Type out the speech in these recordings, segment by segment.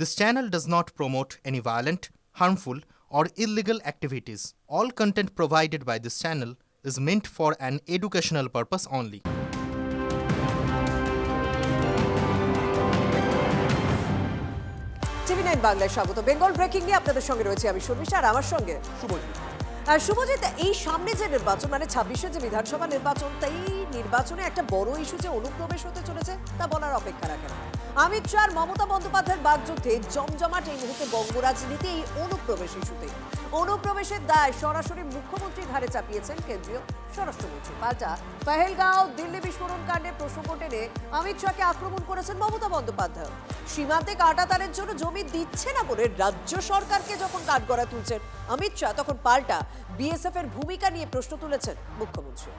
This channel does not promote any violent, harmful, or illegal activities. All content provided by this channel is meant for an educational purpose only. TV nine বাংলায় স্বাগত Bengal breaking নিয়ে আপনাদের সঙ্গে রয়েছে আমি শর্মিষ্ঠা আর আমার সঙ্গে শুভজিৎ শুভজিৎ এই সামনে যে নির্বাচন মানে ছাব্বিশে যে বিধানসভা নির্বাচন তাই নির্বাচনে একটা বড় ইস্যু যে অনুপ্রবেশ হতে চলেছে তা বলার অপেক্ষা রাখে না অমিত শাহ মমতা বন্দ্যোপাধ্যায়ের বাগযুদ্ধে জমজমাট এই মুহূর্তে বঙ্গ রাজনীতি এই অনুপ্রবেশ ইস্যুতে। অনুপ্রবেশের দায় সরাসরি মুখ্যমন্ত্রীর ঘাড়ে চাপিয়েছেন কেন্দ্রীয় স্বরাষ্ট্রমন্ত্রী। পাল্টা পেহেলগাঁও, দিল্লি বিস্ফোরণ কাণ্ডে প্রসঙ্গ টেনে অমিত শাহকে আক্রমণ করেছেন মমতা বন্দ্যোপাধ্যায়। সীমান্তে কাটাতারের জন্য জমি দিচ্ছে না বলে রাজ্য সরকারকে যখন কাঠগড়া তুলছেন অমিত শাহ, তখন পাল্টা বিএসএফ এর ভূমিকা নিয়ে প্রশ্ন তুলেছেন মুখ্যমন্ত্রী।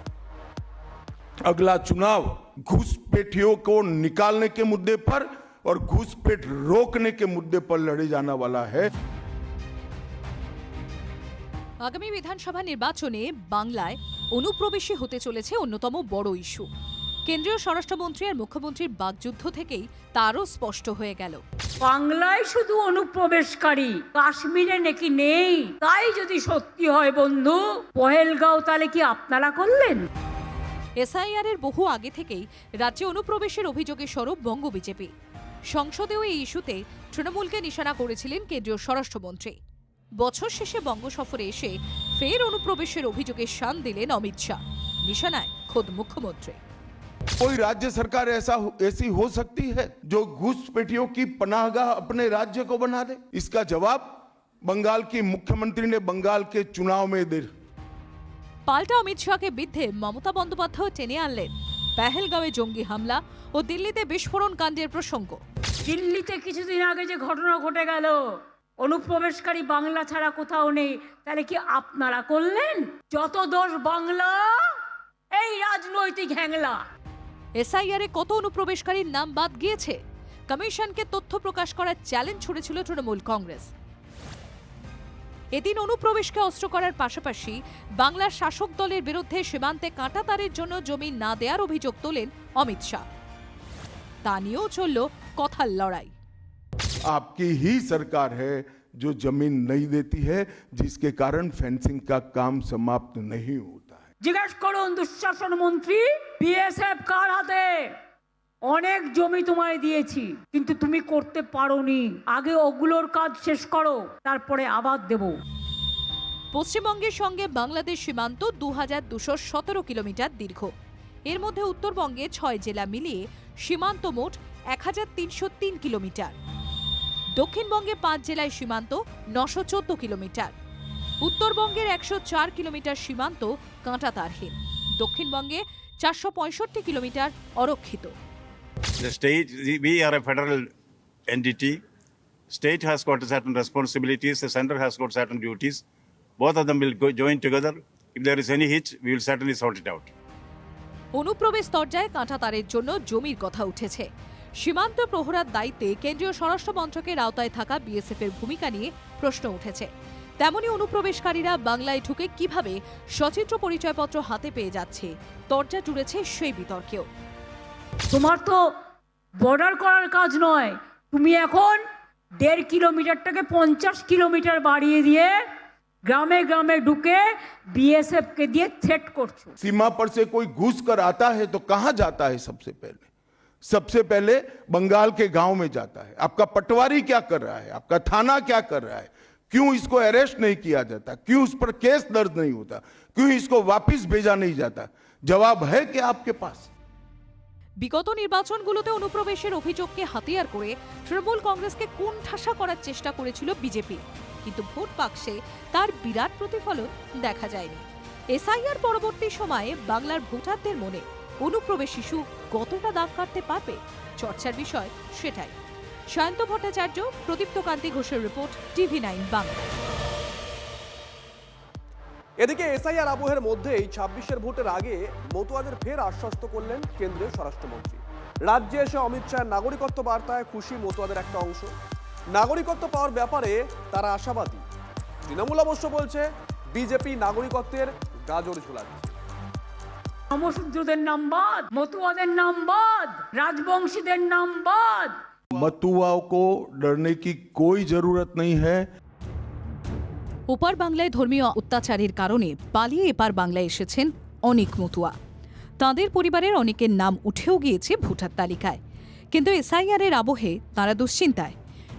अगला चुनाव घुसपैठियों को निकालने के मुद्दे पर और घुसपैठ रोकने के मुद्दे पर लड़े जाने वाला है আগামী বিধানসভা নির্বাচনে বাংলায় অনুপ্রবেশী হতে চলেছে অন্যতম বড় ইস্যু কেন্দ্রীয় স্বরাষ্ট্রমন্ত্রী আর মুখ্যমন্ত্রীর বাকযুদ্ধ থেকেই তারও স্পষ্ট হয়ে গেল বাংলায় শুধু অনুপ্রবেশকারী কাশ্মীরে নাকি নেই তাই যদি সত্যি হয় বন্ধু পহেলগাঁও তাহলে কি আপনারা করলেন এসআইআর এর বহু আগে থেকেই রাজ্যে অনুপ্রবেশের অভিযোগে স্বরূপ বঙ্গ বিজেপি সংসদেও এই ইস্যুতে তৃণমূলকে নিশানা করেছিলেন কেন্দ্রীয় স্বরাষ্ট্রমন্ত্রী বছর শেষে বঙ্গ সফরে এসে ফের অনুপ্রবেশের অভিযোগে শান দিলেন অমিত শাহ নিশানায় খোদ মুখ্যমন্ত্রী कोई राज्य सरकार ऐसा ऐसी हो सकती है जो घुसपैठियों की पनाहगाह अपने राज्य को बना दे इसका जवाब बंगाल की मुख्यमंत्री ने बंगाल के चुनाव में दे পাল্টা অমিত শাহকে বিদ্ধে মমতা বন্দ্যোপাধ্যায় টেনে আনলেন। পেহেলগাঁওয়ে জঙ্গি হামলা ও দিল্লিতে বিস্ফোরণ কাণ্ডের প্রসঙ্গ। দিল্লিতে কিছুদিন আগে যে ঘটনা ঘটে গেল অনুপ্রবেশকারী বাংলা ছাড়া কোথাও নেই তাহলে কি আপনারা করলেন? যত দোষ বাংলা এই রাজনৈতিক হ্যাংলা। এসআইআর এ কত অনুপ্রবেশকারীর নাম বাদ গিয়েছে? কমিশনকে তথ্য প্রকাশ করার চ্যালেঞ্জ ছুড়েছিল তৃণমূল কংগ্রেস। এদিন অনুপ্রবেশকে অস্ত্র করার পাশাপাশি বাংলার শাসক দলের বিরুদ্ধে সীমান্তে কাঁটাতারের জন্য জমি না দেওয়ার অভিযোগ তোলেন অমিত শাহ তা নিয়েও চলল কথার লড়াই आपकी ही सरकार है जो जमीन नहीं देती है जिसके कारण फेंसिंग का काम समाप्त नहीं होता है জিজ্ঞেস করুন দুঃশাসন মন্ত্রী বিএসএফ কার হাতে অনেক জমি তোমায় দিয়েছি, কিন্তু তুমি করতে পারোনি। আগে ওগুলোর কাজ শেষ করো, তারপরে আবার দেবো। পশ্চিমবঙ্গের সঙ্গে বাংলাদেশ সীমান্ত দু হাজার দুশো সতেরো কিলোমিটার দীর্ঘ। এর মধ্যে উত্তরবঙ্গে ছয় জেলা মিলিয়ে সীমান্ত মোট এক হাজার তিনশো তিন কিলোমিটার। দক্ষিণবঙ্গে পাঁচ জেলায় সীমান্ত নশো চোদ্দ কিলোমিটার। উত্তরবঙ্গের একশো চার কিলোমিটার সীমান্ত কাঁটাতারহীন। দক্ষিণবঙ্গে চারশো পঁয়ষট্টি কিলোমিটার অরক্ষিত। The state, we are a federal entity. State has got certain responsibilities, the center has got certain duties. Both of them will go, join together. If there is any hitch, we will certainly sort it out. অনুপ্রবেশ দরজায় কাঁটাতারের জন্য জমির কথা উঠেছে সীমান্ত প্রহরার দায়িত্বে কেন্দ্রীয় স্বরাষ্ট্র মন্ত্রকের আওতায় থাকা বিএসএফ এর ভূমিকা নিয়ে প্রশ্ন উঠেছে তেমনি অনুপ্রবেশকারীরা বাংলায় ঢুকে কীভাবে সচিত্র পরিচয়পত্র হাতে পেয়ে যাচ্ছে দরজা জুড়েছে সেই বিতর্কেও তোমার তো বর্ডার করার কাজ নয় তুমি এখন দেড় কিলোমিটারটাকে পঞ্চাশ কিলোমিটার বাড়িয়ে দিয়ে গ্রামে গ্রামে ঢুকে বিএসএফকে দিয়ে থ্রেট করছো सीमा पर से कोई घुस कर आता है तो कहां जाता है सबसे पहले सबसे पहले बंगाल के गांव में जाता है आपका पटवारी क्या कर रहा है आपका थाना क्या कर रहा है क्यों इसको अरेस्ट नहीं किया जाता क्यों उस पर केस दर्ज नहीं होता क्यों इसको वापस भेजा नहीं जाता जवाब है क्या आपके पास বিগত নির্বাচনগুলোতে অনুপ্রবেশের অভিযোগকে হাতিয়ার করে তৃণমূল কংগ্রেসকে কোন ঠাসা করার চেষ্টা করেছিল বিজেপি। কিন্তু ভোট বাক্সে তার বিরাট প্রতিফলন দেখা যায়নি। এসআইআর পরবর্তী সময়ে বাংলার ভোটারদের মনে অনুপ্রবেশ শিশু কতটা দাগ কাটতে পারবে? চর্চার বিষয় সেটাই। সায়ন্ত ভট্টাচার্য, প্রদীপ্ত কান্তি ঘোষের রিপোর্ট, টিভি নাইন বাংলা। এদিকে এসআইআর আবহের মধ্যেই ছাব্বিশের ভোটের আগে মতুয়াদের ফের আশ্বস্ত করলেন কেন্দ্রীয় স্বরাষ্ট্রমন্ত্রী রাজ্যে এসে অমিত শাহের নাগরিকত্ব বার্তায় খুশি মতুয়াদের একটা অংশ নাগরিকত্ব পাওয়ার ব্যাপারে তারা আশাবাদী তৃণমূল অবশ্য বলছে বিজেপি নাগরিকত্বের গাজর ঝুলাচ্ছে সমশূদ্রদের নাম বাদ মতুয়াদের নাম বাদ রাজবংশীদের নাম বাদ मतुआओं को डरने की कोई जरूरत नहीं है ওপার বাংলায় ধর্মীয় অত্যাচারের কারণে পালিয়ে এপার বাংলায় এসেছেন অনেক মতুয়া। তাঁদের পরিবারের অনেকের নাম উঠেও গিয়েছে ভোটার তালিকায়। কিন্তু এসআইআর এর আবহে তারা দুশ্চিন্তায়।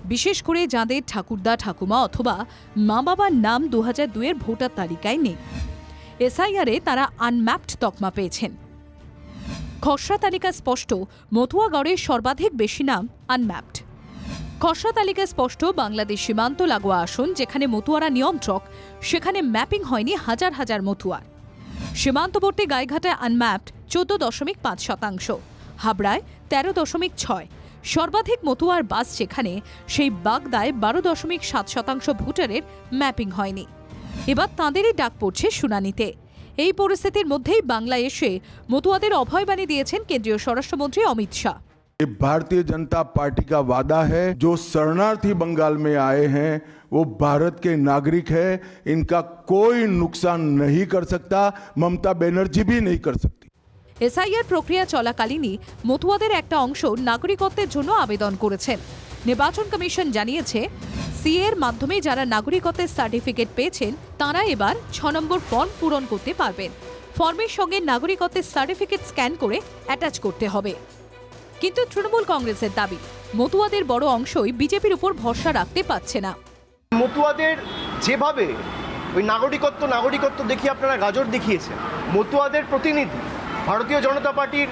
বিশেষ করে যাদের ঠাকুরদা, ঠাকুমা অথবা মা বাবার নাম দু হাজার দুয়ের ভোটার তালিকায় নেই। এসআইআরে তারা আনম্যাপড তকমা পেয়েছেন। খসড়া তালিকা স্পষ্ট মতুয়াগড়ের সর্বাধিক বেশি নাম আনম্যাপড। খসড়া তালিকায় স্পষ্ট বাংলাদেশ সীমান্ত লাগোয়া আসন যেখানে মতুয়ারা নিয়ন্ত্রক, সেখানে ম্যাপিং হয়নি হাজার হাজার মতুয়ার। সীমান্তবর্তী গাইঘাটায় আনম্যাপড চোদ্দ দশমিক পাঁচ শতাংশ, হাবড়ায় তেরো দশমিক ছয়। সর্বাধিক মতুয়ার বাস যেখানে, সেই বাগদায় বারো দশমিক সাত শতাংশ ভোটারের ম্যাপিং হয়নি। এবার তাঁদেরই ডাক পড়ছে শুনানিতে। এই পরিস্থিতির মধ্যেই বাংলায় এসে মতুয়াদের অভয়বাণী দিয়েছেন কেন্দ্রীয় স্বরাষ্ট্রমন্ত্রী অমিত শাহ। ये भारतीय जनता पार्टी का वादा है जो शरणार्थी बंगाल में आए हैं वो भारत के नागरिक है इनका कोई नुकसान नहीं कर सकता ममता बनर्जी भी नहीं कर सकती এসআইআর প্রক্রিয়া চলাকালীনই মতুয়াদের একটা অংশ নাগরিকত্বের জন্য আবেদন করেছেন নির্বাচন কমিশন জানিয়েছে সিএ এর মাধ্যমে যারা নাগরিকত্বের সার্টিফিকেট পেয়েছেন তারা এবার ছ নম্বর ফর্ম পূরণ করতে পারবেন ফর্মের সঙ্গে নাগরিকত্বের সার্টিফিকেট স্ক্যান করে অ্যাটাচ করতে হবে কিন্তু তৃণমূল কংগ্রেসের দাবি মতুয়াদের বড় অংশই বিজেপির উপর ভরসা রাখতে পারছে না। মতুয়াদের যেভাবে ওই নাগরিকত্ব নাগরিকত্ব দেখিয়ে আপনারা গাজর দেখিয়েছেন মতুয়াদের প্রতিনিধি ভারতীয় জনতা পার্টির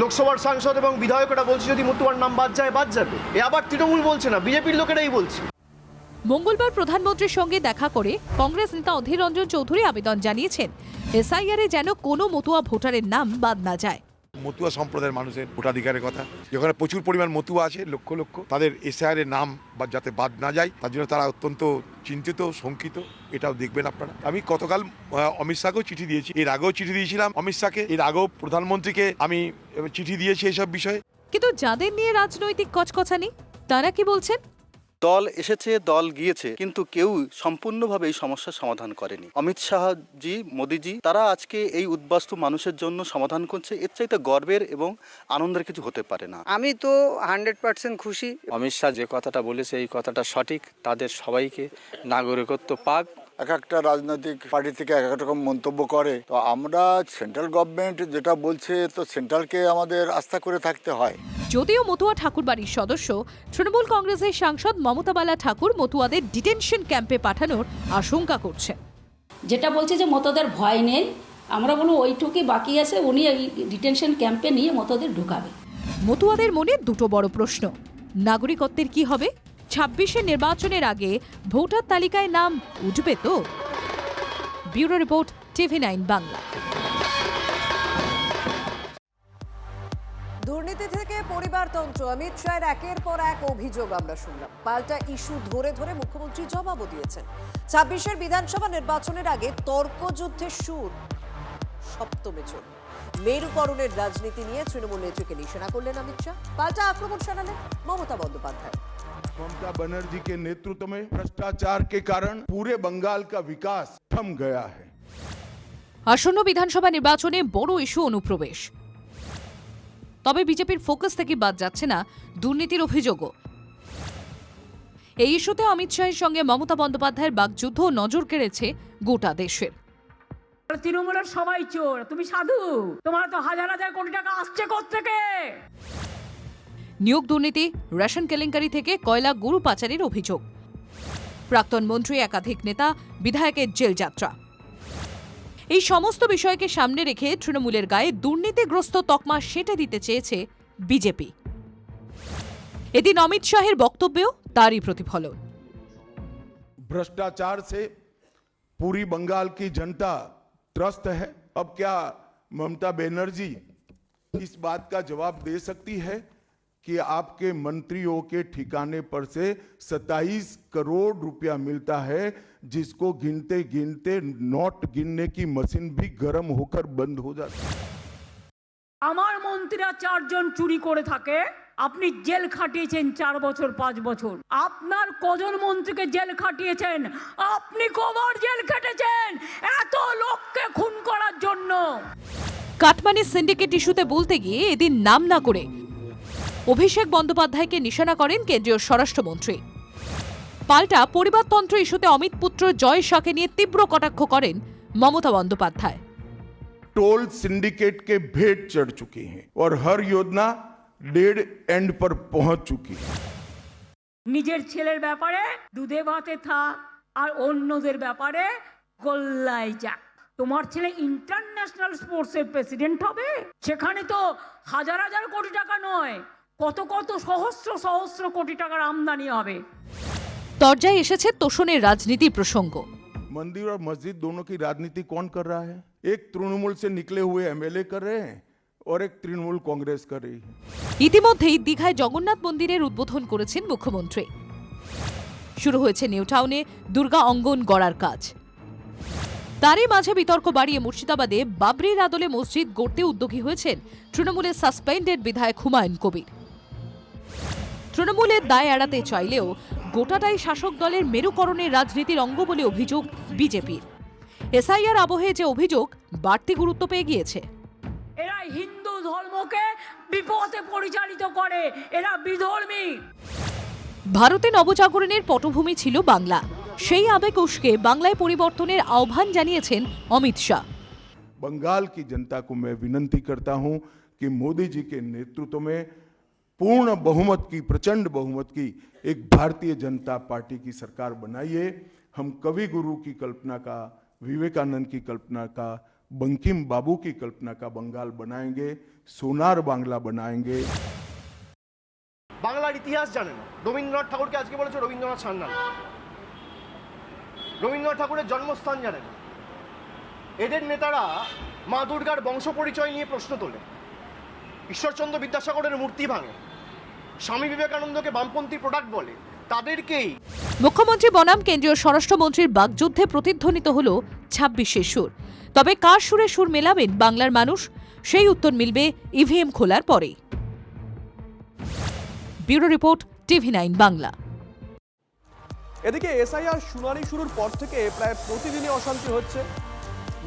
লোকসভার সাংসদ এবং বিধায়করা বলছে যদি মতুয়ার নাম বাদ যায় বাদ যাবে। এ আবার তৃণমূল বলছে না বিজেপির লোকেরাই বলছে। মঙ্গলবার প্রধানমন্ত্রীর সঙ্গে দেখা করে কংগ্রেস নেতা অধীর রঞ্জন চৌধুরী আবেদন জানিয়েছেন এসআইআরে যেন কোনো মতুয়া ভোটারের নাম বাদ না যায়। মতুয়া সম্প্রদায়ের মানুষের ভোটাধিকারের কথা। যেখানে প্রচুর পরিমাণ মতুয়া আছে, লক্ষ লক্ষ। তাদের এসআইআর নাম বা যাতে বাদ না যায়, তার জন্য তারা অত্যন্ত চিন্তিত, শঙ্কিত। এটাও দেখবেন আপনারা। আমি গতকাল অমিত শাহকেও চিঠি দিয়েছি। এর আগেও চিঠি দিয়েছিলাম অমিত শাহকে। এর আগেও প্রধানমন্ত্রীকে আমি চিঠি দিয়েছি এসব বিষয়ে। কিন্তু যাদের নিয়ে রাজনৈতিক কচকচানি, তারা কি বলছেন? দল এসেছে দল গিয়েছে কিন্তু কেউ সম্পূর্ণভাবে এই সমস্যার সমাধান করেনি। অমিত শাহজি মোদিজি তারা আজকে এই উদ্বাস্তু মানুষের জন্য সমাধান করছে। এর চাইতে গর্বের এবং আনন্দের কিছু হতে পারে না। আমি তো হান্ড্রেড পার্সেন্ট খুশি। অমিত শাহ যে কথাটা বলেছে এই কথাটা সঠিক। তাদের সবাইকে নাগরিকত্ব পাক। এক একটা রাজনৈতিক পার্টি থেকে এক এক রকম মন্তব্য করে। তো আমরা সেন্ট্রাল গভর্নমেন্ট যেটা বলছে তো সেন্ট্রালকে আমাদের আস্থা করে থাকতে হয়। যদিও মতুয়া ঠাকুরবাড়ির সদস্য তৃণমূল কংগ্রেসের সাংসদ মমতা বালা ঠাকুর মতুয়াদের ডিটেনশন ক্যাম্পে পাঠানোর আশঙ্কা করছেন। যেটা বলছে যে মতদের ভয় নেই আমরা বলব ওইটুকুই বাকি আছে উনি এই ডিটেনশন ক্যাম্পে নিয়ে মতদের ঢুকাবে। মতুয়াদের মনে দুটো বড় প্রশ্ন নাগরিকত্বের কি হবে? ছাব্বিশে নির্বাচনের আগে ভোটার তালিকায় নাম উঠবে তো? Bureau report, TV nine Bangla. দুর্নীতি থেকে পরিবারতন্ত্র অমিত শাহের একের পর এক অভিযোগ আমরা শুনলাম। পাল্টা ইস্যু ধরে ধরে মুখ্যমন্ত্রী জবাবও দিয়েছেন। ছাব্বিশের বিধানসভা নির্বাচনের আগে তর্কযুদ্ধের সুর সপ্তমে চলল মেরুকরণের রাজনীতি নিয়ে তৃণমূল নেত্রীকে নিশানা করলেন অমিত শাহ। পাল্টা আক্রমণ শানালেন মমতা বন্দ্যোপাধ্যায়। ममता बनर्जी के नेतृत्व में भ्रष्टाचार के कारण पूरे बंगाल का विकास थम गया है আসন্ন বিধানসভা নির্বাচনে বড় ইস্যু অনুপ্রবেশ তবে বিজেপির ফোকাস থেকে বাদ যাচ্ছে না দুর্নীতির অভিযোগও এই ইস্যুতে অমিত শাহের সঙ্গে মমতা বন্দ্যোপাধ্যায়ের বাকযুদ্ধ নজর কেড়েছে গোটা দেশের তৃণমূলের সবাই চোর তুমি সাধু তোমার তো হাজার হাজার কোটি টাকা আসছে থেকে নিয়োগ দুর্নীতি রেশন কেলেঙ্কারি থেকে কয়লা গরু পাচারের অভিযোগ প্রাক্তন মন্ত্রী একাধিক নেতা বিধায়কের জেল যাত্রা এই সমস্ত বিষয়কে সামনে রেখে তৃণমূলের গায়ে দুর্নীতিগ্রস্ত তকমা সেটে দিতে চেয়েছে বিজেপি এদিন অমিত শাহের বক্তব্যেও তারই প্রতিফলন भ्रष्टाचार से पूरी बंगाल की जनता त्रस्त है अब क्या ममता बनर्जी इस बात का जवाब दे सकती है कि आपके मंत्रियों के ठिकाने पर से 27 करोड़ रुपया मिलता है जिसको गिनते गिनते नोट गिनने की मशीन भी गर्म होकर बंद हो जाती है আমার মন্ত্রীরা চারজন চুরি করে থাকে আপনি জেল খাটিয়েছেন চার বছর পাঁচ বছর আপনার কজন মন্ত্রীকে জেল খাটিয়েছেন আপনি কবার জেল খেটেছেন এত লোককে খুন করার জন্য কাটমানি সিন্ডিকেট ইস্যুতে বলতে গিয়ে এদিন নাম না করে অভিষেক বন্দ্যোপাধ্যায়কে নিশানা করেন কেন্দ্রীয় স্বরাষ্ট্রমন্ত্রী পাল্টা পরিবারতন্ত্র ইস্যুতে অমিত পুত্র জয় শাহকে নিয়ে তীব্র কটাক্ষ করেন মমতা বন্দ্যোপাধ্যায় टोल सिंडिकेट के भेंट चढ़ चुकी हैं और हर योजना डेड एंड पर पहुंच चुकी है নিজের ছেলের ব্যাপারে দুধে ভাতে থাক আর অন্যদের ব্যাপারে গোল্লায় যাক তোমার ছেলে ইন্টারন্যাশনাল স্পোর্টসের প্রেসিডেন্ট হবে সেখানে তো হাজার হাজার কোটি টাকা নয় কত কত সহস্র সহস্র কোটি টাকার আমদানি হবে দরজায় এসেছে তোষণের রাজনীতি প্রসঙ্গ मंदिर और मस्जिद दोनों की राजनीति कौन कर रहा है एक तृणमूल से निकले हुए एमएलए कर रहे हैं और एक तृणमूल कांग्रेस कर रही है ইতিমধ্যেই দীঘায় জগন্নাথ মন্দিরের উদ্বোধন করেছেন মুখ্যমন্ত্রী শুরু হয়েছে নিউ টাউনে দুর্গা অঙ্গন গড়ার কাজ তারই মাঝে বিতর্ক বাড়িয়ে মুর্শিদাবাদে বাবরির আদলে মসজিদ গড়তে উদ্যোগী হয়েছেন তৃণমূলের সাসপেন্ডেড বিধায়ক হুমায়ুন কবির তৃণমূলের দায় এড়াতে চাইলেও গোটাটাই শাসক দলের মেরুকরণের রাজনীতির অঙ্গ বলে অভিযোগ বিজেপির এসআইআর আবহে যে অভিযোগ বাড়তি গুরুত্ব পেয়ে গিয়েছে এরা হিন্দু ধর্মকে বিপথে পরিচালিত করে এরা বিধর্মী ভারতে নবজাগরণের পটভূমি ছিল বাংলা সেই আবেগ উস্কে বাংলায় পরিবর্তনের আহ্বান জানিয়েছেন অমিত শাহ बंगाल की जनता को मैं विनंती करता हूं कि मोदी जी के नेतृत्व में पूर्ण बहुमत की प्रचंड बहुमत की एक भारतीय जनता पार्टी की सरकार बनाइए हम कवि गुरु की कल्पना का विवेकानंद की कल्पना का बंकिम बाबू की कल्पना का बंगाल बनाएंगे सोनार बांग्ला बनाएंगे বাংলার ইতিহাস জানে না রবীন্দ্রনাথ ঠাকুরকে আজকে বলেছে রবীন্দ্রনাথ সান্যাল রবীন্দ্রনাথ ঠাকুরের জন্মস্থান জানে না এদের নেতারা মা দুর্গার বংশ পরিচয় নিয়ে প্রশ্ন তোলে ঈশ্বরচন্দ্র বিদ্যাসাগরের মূর্তি ভাঙে স্বামী বিবেকানন্দকে বামপন্থী প্রোডাক্ট বলে তাদেরকেই। মুখ্যমন্ত্রী বনাম কেন্দ্রীয় স্বরাষ্ট্রমন্ত্রীর বাগযুদ্ধে প্রতিধ্বনিত হল ছাব্বিশের সুর। তবে কার সুরে সুর মেলাবেন বাংলার মানুষ? সেই উত্তর মিলবে ইভিএম খোলার পরেই। Bureau report TV nine Bangla. এদিকে এসআইআর শুনানি শুরুর পর থেকে প্রায় প্রতিদিনই অশান্তি হচ্ছে।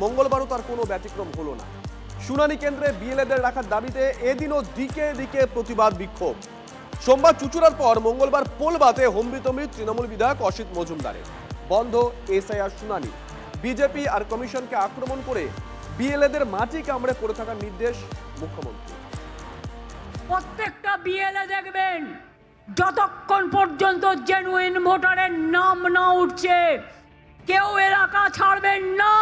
মঙ্গলবারও তার কোনো ব্যতিক্রম হলো না। শুনানি কেন্দ্রে বিএলএদের রাখার দাবিতে এদিনও দিকে দিকে প্রতিবাদ বিক্ষোভ। সোমবার চুচুড়ার পর মঙ্গলবার পোলবাতে হম্বিতম্বি তৃণমূল বিধায়ক অসিত মজুমদারের। বন্ধ এসআইআর শুনানি। বিজেপি আর কমিশনকে আক্রমণ করে বিএলএদের মাটি কামড়ে পড়ে থাকার নির্দেশ মুখ্যমন্ত্রী প্রত্যেকটা বিএলএ দেখবেন, যতক্ষণ পর্যন্ত জেনুইন ভোটারের নাম না উঠছে, কেউ এলাকা ছাড়বেন না।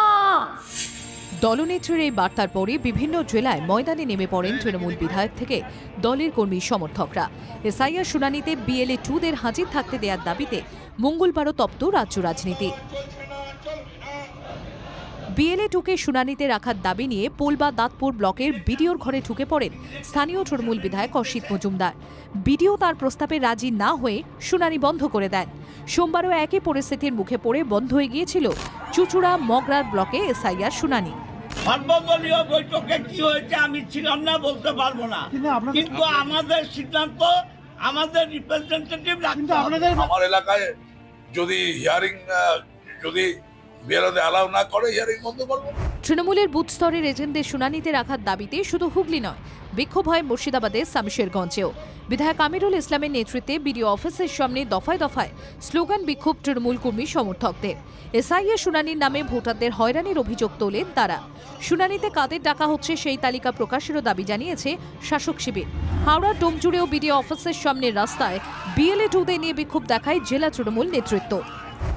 দলনেত্রীর এই বার্তার পরে বিভিন্ন জেলায় ময়দানে নেমে পড়েন তৃণমূল বিধায়ক থেকে দলের কর্মী সমর্থকরা। এসআইআর শুনানিতে বিএলএ টুদের হাজির থাকতে দেওয়ার দাবিতে মঙ্গলবারও তপ্ত রাজ্য রাজনীতি। বিএলএ টুকে শুনানিতে রাখার দাবি নিয়ে পোলবা দাঁতপুর ব্লকের বিডিওর ঘরে ঢুকে পড়েন স্থানীয় তৃণমূল বিধায়ক অসিত মজুমদার। বিডিও তার প্রস্তাবে রাজি না হয়ে শুনানি বন্ধ করে দেন। সোমবারও একই পরিস্থিতির মুখে পড়ে বন্ধ হয়ে গিয়েছিল চুচুড়া মগরার ব্লকে এসআইআর শুনানি। সর্বদলীয় বৈঠকে কি হয়েছে আমি ছিলাম না বলতে পারব না। কিন্তু আমাদের সিদ্ধান্ত আমাদের রিপ্রেজেন্টেটিভ রাখতে আমার এলাকায় যদি হিয়ারিং যদি না করে হিয়ারিং বন্ধ করব। তৃণমূলের বুথ স্তরের এজেন্টদের শুনানিতে রাখার দাবিতে শুধু হুগলি নয়, বিক্ষোভ হয় মুর্শিদাবাদের শামশেরগঞ্জেও। বিধায়ক আমিরুল ইসলামের নেতৃত্বে বিডিও অফিসের সামনে দফায় দফায় স্লোগান, বিক্ষোভ তৃণমূল কর্মী সমর্থকদের। এসআইএ শুনানির নামে ভোটারদের হয়রানির অভিযোগ তোলেন তারা। শুনানিতে কাদের ডাকা হচ্ছে সেই তালিকা প্রকাশেরও দাবি জানিয়েছে শাসক শিবির। হাওড়া ডোমজুড়েও বিডিও অফিসের সামনে রাস্তায় বিএলএ টুদের নিয়ে বিক্ষোভ দেখায় জেলা তৃণমূল নেতৃত্ব।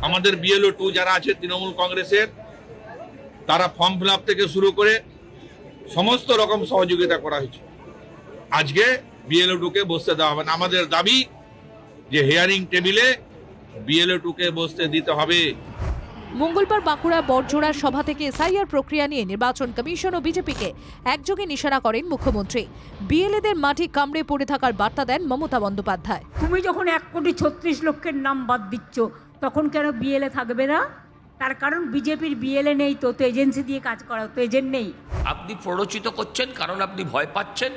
আমাদের বিএলও টু যারা আছে তৃণমূল কংগ্রেসের তারা ফর্ম ফিল থেকে শুরু করে সমস্ত রকম সহযোগিতা করা হয়েছে। আজকে বিএলও টুকে বসতে দেওয়া হবে না। আমাদের দাবি যে হেয়ারিং টেবিলে বিএলও টুকে বসতে দিতে হবে। মঙ্গলবার বাঁকুড়া বড়জোড়ার সভা থেকে এসআইআর প্রক্রিয়া নিয়ে নির্বাচন কমিশন ও বিজেপিকে একযোগে নিশানা করেন মুখ্যমন্ত্রী। বিএলএদের মাটি কামড়ে পড়ে থাকার বার্তা দেন মমতা বন্দ্যোপাধ্যায়। তুমি যখন এক কোটি ছত্রিশ লক্ষের নাম বাদ দিচ্ছ তখন কেন বিএলএ থাকবে না? তার কারণ বিজেপির বিএলএ নেই তো তো এজেন্সি দিয়ে কাজ করা তো এজেন্ট নেই। আপনি প্ররোচিত করছেন কারণ আপনি ভয় পাচ্ছেন।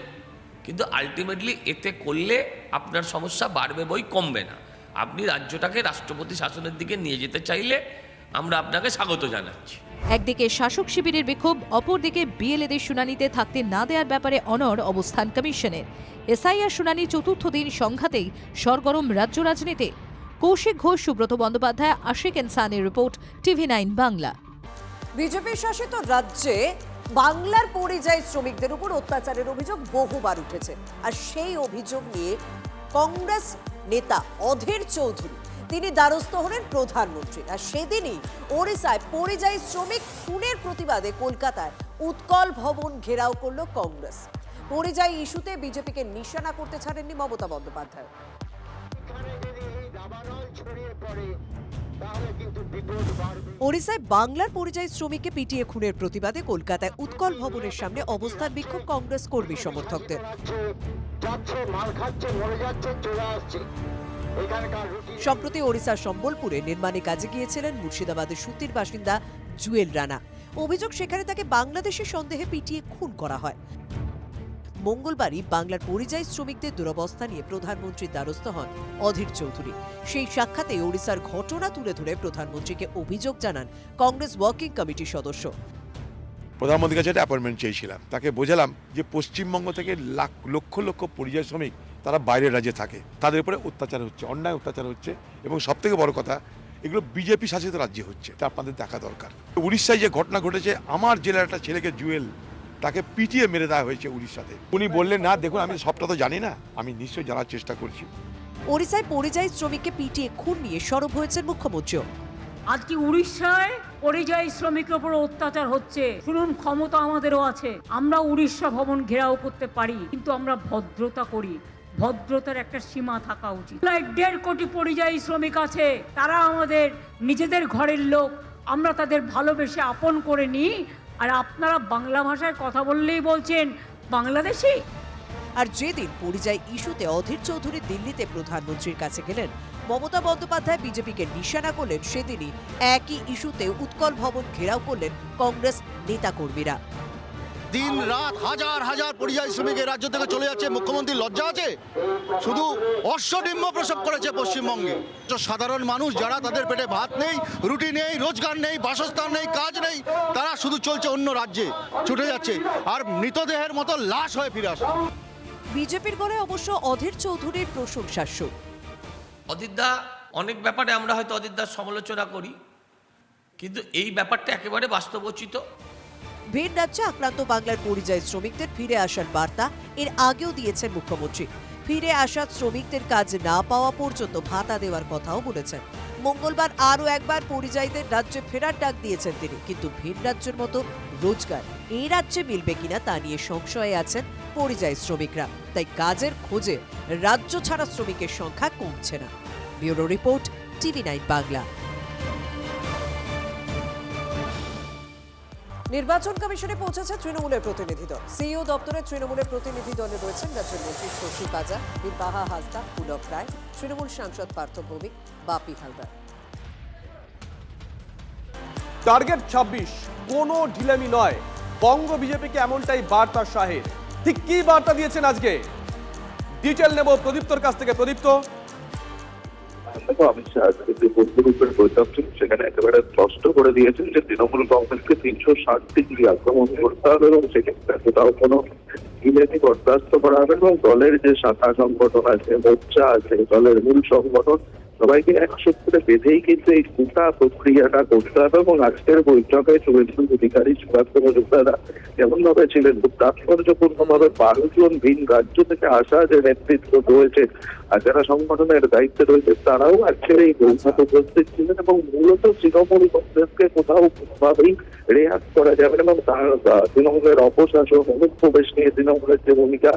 কিন্তু আলটিমেটলি এতে করলে আপনার সমস্যা বাড়বে বই কমবে না। আপনি রাজ্যটাকে রাষ্ট্রপতি শাসনের দিকে নিয়ে যেতে চাইলে আমরা আপনাকে স্বাগত জানাচ্ছি। একদিকে শাসক শিবিরের বিক্ষোভ অপরদিকে বিএলএদের শুনানিতে থাকতে না দেওয়ার ব্যাপারে অনর অবস্থান কমিশনের। এসআইআর শুনানি চতুর্থ দিন সংঘাতেই সরগরম রাজ্য রাজনীতি Kaushik Ghosh, Subrata Bandyopadhyay, Ashiq ইনসানের report, TV nine Bangla. BJP শাসিত রাজ্যে বাংলার পরিযায়ী শ্রমিকদের উপর অত্যাচারের অভিযোগ বহুবার উঠেছে। আর সেই অভিযোগ নিয়ে কংগ্রেস নেতা অধীর চৌধুরী, তিনি দ্বারস্থ হলেন প্রধানমন্ত্রী। আর সেদিনই ওড়িশায় পরিযায়ী শ্রমিক খুনের প্রতিবাদে কলকাতায় উৎকল ভবন ঘেরাও করল কংগ্রেস। পরিযায়ী ইস্যুতে বিজেপিকে নিশানা করতে ছাড়েননি মমতা বন্দ্যোপাধ্যায়। ওড়িশায় বাংলার পরিযায়ী শ্রমিককে পিটিয়ে খুনের প্রতিবাদে কলকাতায় উৎকল ভবনের সামনে অবস্থান বিক্ষোভ কংগ্রেস কর্মী সমর্থকদের। সম্প্রতি ওড়িশার সম্বলপুরে নির্মাণে কাজে গিয়েছিলেন মুর্শিদাবাদের সুতির বাসিন্দা জুয়েল রানা। অভিযোগ সেখানে তাকে বাংলাদেশের সন্দেহে পিটিয়ে খুন করা হয়। মঙ্গলবারই বাংলার পরিযায়ী শ্রমিকদের দুরবস্থা নিয়ে প্রধানমন্ত্রীর দ্বারস্থ হন অধীর চৌধুরী। সেই সাক্ষাতে ওড়িশার ঘটনা তুলে ধরে প্রধানমন্ত্রীকে অভিযোগ জানান কংগ্রেস ওয়ার্কিং কমিটির সদস্য। প্রধানমন্ত্রীর কাছে একটা অ্যাপয়েন্টমেন্ট চেয়েছিলাম। তাকে বোঝালাম যে পশ্চিমবঙ্গ থেকে লাখ, লক্ষ লক্ষ পরিযায়ী শ্রমিক তারা বাইরের রাজ্যে থাকে। তাদের উপরে অত্যাচার হচ্ছে, অন্যায় অত্যাচার হচ্ছে এবং সব থেকে বড় কথা, এগুলো বিজেপি শাসিত রাজ্যে হচ্ছে। তা আপনাদের দেখা দরকার। উড়িষ্যায় যে ঘটনা ঘটেছে, আমার জেলার একটা ছেলেকে জুয়েল তাকে পিটিয়ে মেরে দেওয়া হয়েছে উড়িষ্যাতে উনি বললেন না দেখুন আমি সবটা তো জানি না। আমি নিশ্চয়ই জানার চেষ্টা করছি। ওড়িশায় পরিযায়ী শ্রমিককে পিটিয়ে খুন নিয়ে সরব হয়েছেন মুখ্যমন্ত্রীও আজকে উড়িষ্যায় পরিযায়ী শ্রমিকের উপর অত্যাচার হচ্ছে। শুনুন ক্ষমতা আমাদেরও আছে। আমরা উড়িষ্যা ভবন ঘেরাও করতে পারি কিন্তু আমরা ভদ্রতা করি। ভদ্রতার একটা সীমা থাকা উচিত। প্রায় দেড় কোটি পরিযায়ী শ্রমিক আছে। তারা আমাদের নিজেদের ঘরের লোক। আমরা তাদের ভালোবেসে আপন করে নিই। আর আপনারা বাংলা ভাষায় কথা বললেই বলছেন বাংলাদেশি? আর যেদিন পরিযায়ী ইস্যুতে অধীর চৌধুরী দিল্লিতে প্রধানমন্ত্রীর কাছে গেলেন মমতা বন্দ্যোপাধ্যায় বিজেপিকে নিশানা করলেন সেদিনই একই ইস্যুতে উৎকল ভবন ঘেরাও করলেন কংগ্রেস নেতাকর্মীরা। দিন রাত হাজার হাজার পরিযায়ী শ্রমিক রাজ্য থেকে চলে যাচ্ছে মুখ্যমন্ত্রীর লজ্জা আছে? শুধু অশ্বডিম্ব প্রসব করেছে পশ্চিমবঙ্গে। তো সাধারণ মানুষ যারা তাদের পেটে ভাত নেই রুটি নেই রোজগার নেই বাসস্থান নেই কাজ নেই তারা শুধু চলছে অন্য রাজ্যে ছুটে যাচ্ছে। আর মৃতদেহের মতো লাশ হয়ে ফিরে আসে। বিজেপির গলায় অবশ্য অধীর চৌধুরীর প্রশংসার সুর অদিতদা অনেক ব্যাপারে আমরা হয়তো অদিতদার সমালোচনা করি কিন্তু এই ব্যাপারটা একেবারে বাস্তবোচিত। ভিন রাজ্যে আক্রান্ত বাংলার পরিযায়ী শ্রমিকদের ফিরে আসার বার্তা এর আগেও দিয়েছেন মুখ্যমন্ত্রী। ফিরে আসা শ্রমিকদের কাজ না পাওয়া পর্যন্ত ভাতা দেওয়ার কথাও বলেছেন। মঙ্গলবার আরও একবার পরিযায়ীদের রাজ্যে ফেরার ডাক দিয়েছেন তিনি, কিন্তু ভিন রাজ্যের মতো রোজগার এই রাজ্যে মিলবে কিনা তা নিয়ে সংশয়ে আছেন পরিযায়ী শ্রমিকরা। তাই কাজের খোঁজে রাজ্য ছাড়া শ্রমিকের সংখ্যা কমছে না। Bureau report TV nine Bangla. নির্বাচন কমিশনে পৌঁছেছে তৃণমূলের প্রতিনিধি দল। সিইও দপ্তরে তৃণমূলের প্রতিনিধি দলে রয়েছেন রাজ্যের মন্ত্রী শশী পাজা বীরবাহা হাসদা পুলক রায়, তৃণমূল সাংসদ পার্থ ভৌমিক, বাপি হালদার। টার্গেট ছাব্বিশ, কোনো ঢিলামি নয়। বঙ্গ বিজেপিকে এমনটাই বার্তা শাহের। ঠিক কি বার্তা দিয়েছেন আজকে? ডিটেল নেব প্রদীপ্তর কাছ থেকে। প্রদীপ্ত দেখো, অমিত শাহ যে বন্ধুরূপের বৈঠক ছিল সেখানে একেবারে স্পষ্ট করে দিয়েছেন যে তৃণমূল কংগ্রেসকে তিনশো ষাট ডিগ্রি আক্রমণ করতে হবে এবং সেক্ষেত্রে কোথাও কোনো বিজেপি বরদাস্ত করা হবে এবং দলের যে শাখা সংগঠন আছে, মোর্চা আছে, দলের মূল সংগঠন সবাইকে এক সূত্রে বেঁধেই কিন্তু এই গোটা প্রক্রিয়াটা করতে হবে এবং আজকের বৈঠকে শুভেন্দু অধিকারী সুভাষ মজুমদারা যেমন ভাবে ছিলেন, খুব তাৎপর্যপূর্ণ ভাবে বারো জন ভিন রাজ্য থেকে আসা যে নেতৃত্ব রয়েছে আর যারা সংগঠনের দায়িত্বে রয়েছে, তারাও আজকের এই বৈঠকে উপস্থিত ছিলেন এবং মূলত তৃণমূল কংগ্রেসকে কোথাও কোনোভাবেই রেহাত করা যাবে এবং তার তৃণমূলের অপশাসন, অনুপ্রবেশ নিয়ে তৃণমূলের যে ভূমিকা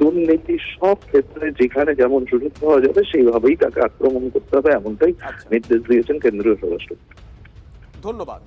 দুর্নীতি সব ক্ষেত্রে যেখানে যেমন সুযোগ পাওয়া যাবে সেইভাবেই তাকে আক্রমণ করতে হবে এমনটাই নির্দেশ দিয়েছেন কেন্দ্রীয় স্বরাষ্ট্র ধন্যবাদ।